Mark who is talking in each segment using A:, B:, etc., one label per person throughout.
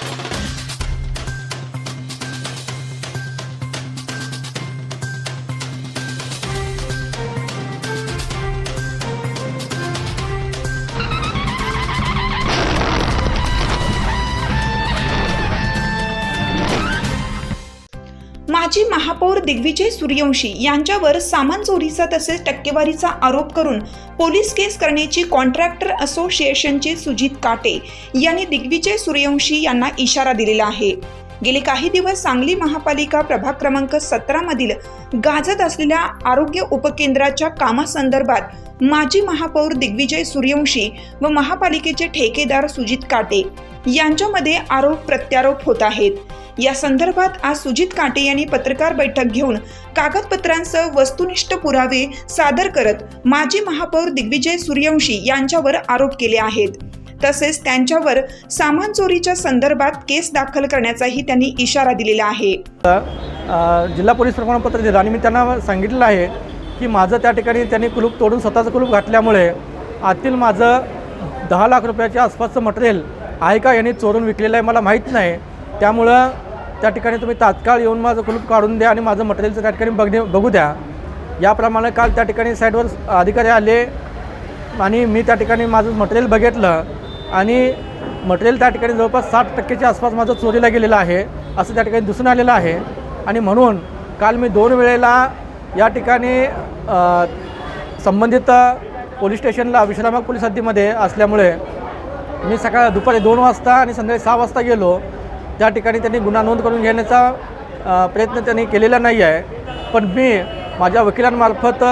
A: Thank you. माजी महापौर दिग्विजय सूर्यवंशी यांच्यावर सामान चोरीचा तसेच टक्केवारीचा आरोप करून पोलीस केस करण्याची कॉन्ट्रॅक्टर असोसिएशनचे सुजित काटे यांनी दिग्विजय सूर्यवंशी यांना इशारा दिलेला आहे. गेले काही दिवस सांगली महापालिका प्रभाग क्रमांक सतरा मधील गाजत असलेल्या आरोग्य उपकेंद्राच्या कामासंदर्भात माजी महापौर दिग्विजय सूर्यवंशी व महापालिकेचे ठेकेदार सुजित काटे यांच्यामध्ये आरोप प्रत्यारोप होत आहेत. या संदर्भात आज सुजित काटे यांनी पत्रकार बैठक घेऊन कागदपत्रांसह वस्तुनिष्ठ पुरावे सादर करत माजी महापौर दिग्विजय सूर्यवंशी यांच्यावर आरोप केले आहेत. तसेच त्यांच्यावर सामान चोरीच्या संदर्भात केस दाखल करण्याचाही त्यांनी इशारा दिलेला आहे.
B: जिल्हा पोलीस प्रमाणपत्र दिलं आणि मी त्यांना सांगितलेलं आहे की माझं त्या ठिकाणी त्यांनी कुलूप तोडून स्वतःचं कुलूप घातल्यामुळे आतील माझं दहा लाख रुपयाच्या आसपासचं मटेरियल आहे का यांनी चोरून विकलेलं आहे मला माहीत नाही. त्यामुळं त्या ठिकाणी तुम्ही तात्काळ येऊन माझं कुलूप काढून द्या आणि माझं मटेरियलचं त्या ठिकाणी बघणे बघू द्या. याप्रमाणे काल त्या ठिकाणी साईडवर अधिकारी आले आणि मी त्या ठिकाणी माझं मटेरियल बघितलं आणि मटेरियल त्या ठिकाणी जवळपास साठ टक्केच्या आसपास माझं चोरीला गेलेलं आहे असं त्या ठिकाणी दिसून आलेलं आहे. आणि म्हणून काल मी दोन वेळेला या ठिकाणी संबंधित पोलीस स्टेशनला विश्रामक पोलीस हद्दीमध्ये असल्यामुळे मी सकाळ दुपारी दोन वाजता आणि संध्याकाळी सहा वाजता गेलो. त्या ठिकाणी त्यांनी गुन्हा नोंद करून घेण्याचा प्रयत्न त्यांनी केलेला नाही आहे. पण मी माझ्या वकिलांमार्फत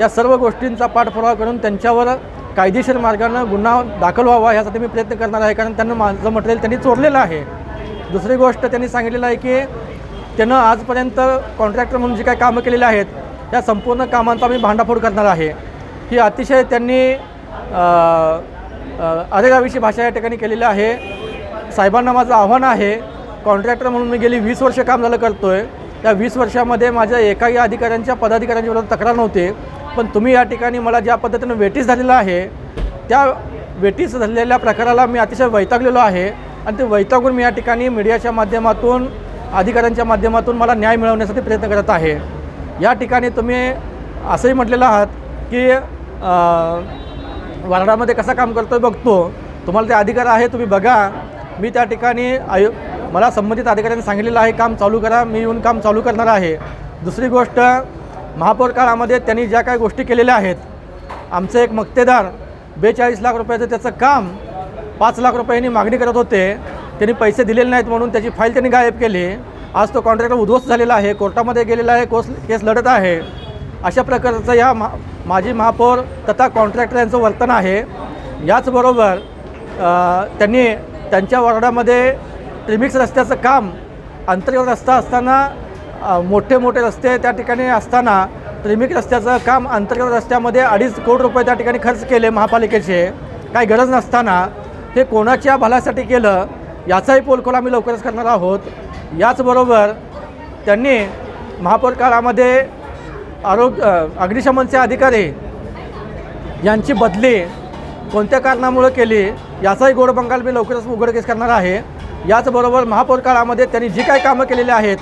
B: या सर्व गोष्टींचा पाठपुरावा करून त्यांच्यावर कायदेशीर मार्गानं गुन्हा दाखल व्हावा यासाठी मी प्रयत्न करणार आहे कारण त्यांना माझं मटेरियल त्यांनी चोरलेलं आहे. दुसरी गोष्ट त्यांनी सांगितलेलं आहे की त्यानं आजपर्यंत कॉन्ट्रॅक्टर म्हणून जी काही कामं केलेली आहेत त्या संपूर्ण कामांचा मी भांडाफोड करणार आहे. ही अतिशय त्यांनी अरेगावीची भाषा या ठिकाणी केलेली आहे. साहेबांना माझं आव्हान आहे कॉन्ट्रॅक्टर म्हणून मी गेली वीस वर्ष काम झालं करतो आहे त्या वीस वर्षामध्ये माझ्या एकाही अधिकाऱ्यांच्या पदाधिकाऱ्यांच्या विरोधात तक्रार नव्हती. पण तुम्ही या ठिकाणी मला ज्या पद्धतीनं वेटीस झालेलं आहे त्या वेटीस झालेल्या प्रकाराला मी अतिशय वैतागलेलो आहे. आणि ते वैतागून मी या ठिकाणी मीडियाच्या माध्यमातून अधिकाऱ्यांच्या माध्यमातून मला न्याय मिळवण्यासाठी प्रयत्न करत आहे. या ठिकाणी तुम्ही असंही म्हटलेलं आहात की अं, वार्डामध्ये कसं काम करतो आहे बघतो. तुम्हाला ते अधिकार आहे तुम्ही बघा. मी त्या ठिकाणी आयो मला संबंधित अधिकाऱ्यांनी सांगितलेलं आहे काम चालू करा मी येऊन काम चालू करणार आहे. दुसरी गोष्ट महापौर काळामध्ये त्यांनी ज्या काही गोष्टी केलेल्या आहेत आमचे एक मक्तेदार बेचाळीस लाख रुपयाचं त्याचं काम पाच लाख रुपयांनी मागणी करत होते. त्यांनी पैसे दिलेले नाहीत म्हणून त्याची फाईल त्यांनी गायब केली. आज तो कॉन्ट्रॅक्टर उद्ध्वस्त झालेला आहे कोर्टामध्ये गेलेला आहे कोस केस लढत आहे. अशा प्रकारचं या मा माजी महापौर तथा कॉन्ट्रॅक्टर यांचं वर्तन आहे. याचबरोबर त्यांनी त्यांच्या वॉर्डामध्ये ट्रिमिक्स रस्त्याचं काम अंतर्गत रस्ता असताना मोठे मोठे रस्ते त्या ठिकाणी असताना ट्रिमिक रस्त्याचं काम अंतर्गत रस्त्यामध्ये अडीच कोटी रुपये त्या ठिकाणी खर्च केले महापालिकेचे. काही गरज नसताना हे कोणाच्या भल्यासाठी केलं याचाही पोलखोल आम्ही लवकरच करणार आहोत. याचबरोबर त्यांनी महापौर काळामध्ये आरोग्य अग्निशमनचे अधिकारी यांची बदली कोणत्या कारणामुळं केली याचाही गोड बंगाल मी लवकरच उघडकीस करणार आहे. याचबरोबर महापौर काळामध्ये त्यांनी जी काही कामं केलेली आहेत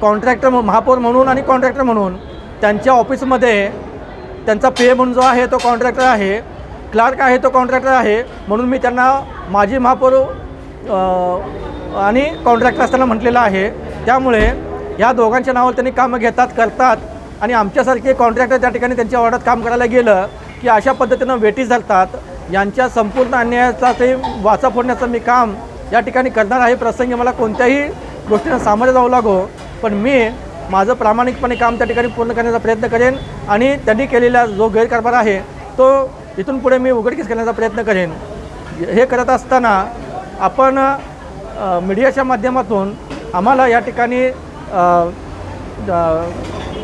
B: कॉन्ट्रॅक्टर म्हणून महापौर म्हणून आणि कॉन्ट्रॅक्टर म्हणून त्यांच्या ऑफिसमध्ये त्यांचा पे म्हणून जो आहे तो कॉन्ट्रॅक्टर आहे क्लार्क आहे तो कॉन्ट्रॅक्टर आहे म्हणून मी त्यांना माझी महापौर आणि कॉन्ट्रॅक्टर असताना म्हटलेलं आहे. त्यामुळे ह्या दोघांच्या नावावर त्यांनी कामं घेतात करतात आणि आमच्यासारखे कॉन्ट्रॅक्टर त्या ठिकाणी त्यांच्या वॉर्डात काम करायला गेलं की अशा पद्धतीनं वेटीस धरतात. यांच्या संपूर्ण अन्यायाचा ते वाचा फोडण्याचं मी काम या ठिकाणी करणार आहे. प्रसंगी मला कोणत्याही गोष्टीनं सामोरे जावं लागो. पण मी माझं प्रामाणिकपणे काम त्या ठिकाणी पूर्ण करण्याचा प्रयत्न करेन आणि त्यांनी केलेला जो गैरकारभार आहे तो इथून पुढे मी उघडकीस करण्याचा प्रयत्न करेन. हे करत असताना आपण मीडियाच्या माध्यमातून आम्हाला या ठिकाणी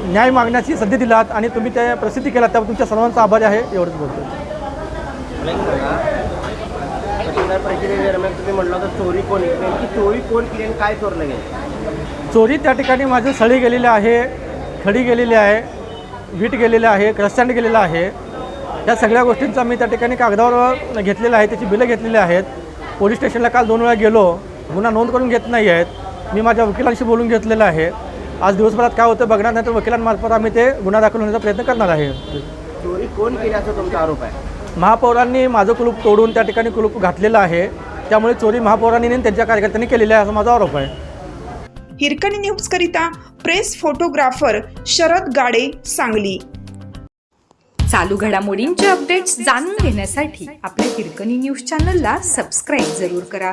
B: न्याय मागण्याची संधी दिलात आणि तुम्ही त्या प्रसिद्धी केलात त्यावर तुमच्या सर्वांचा आभार आहे एवढंच बोलतो.
C: तुम्ही चोरी कोण चोरी कोण काय
B: चोरी त्या ठिकाणी माझं सळी गेलेली आहे खडी गेलेली आहे वीट गेलेलं आहे क्रस्टँड गेलेलं आहे. या सगळ्या गोष्टींचा मी त्या ठिकाणी कागदावर घेतलेलं आहे त्याची बिलं घेतलेली आहेत. पोलीस स्टेशनला काल दोन वेळा गेलो गुन्हा नोंद करून घेत नाही आहेत. मी माझ्या वकिलांशी बोलून घेतलेलं आहे. आज दिवसभरात काय होतं बघणार नाही तर वकिलांमार्फत आम्ही ते गुन्हा दाखल होण्याचा प्रयत्न करणार आहे.
C: चोरी कोण केली असा तुमचा आरोप आहे?
B: महापौरांनी माझं कुलूप तोडून त्या ठिकाणी कुलूप घातलेलं आहे. त्यामुळे चोरी महापौरांनी आणि त्यांच्या कार्यकर्त्यांनी केलेली आहे असा माझा आरोप आहे.
A: हिरकणी न्यूजकरिता प्रेस फोटोग्राफर शरद गाडे सांगली.
D: चालू घडामोडींचे अपडेट्स जाणून घेण्यासाठी आपल्या हिरकणी न्यूज चॅनलला सबस्क्राईब जरूर करा.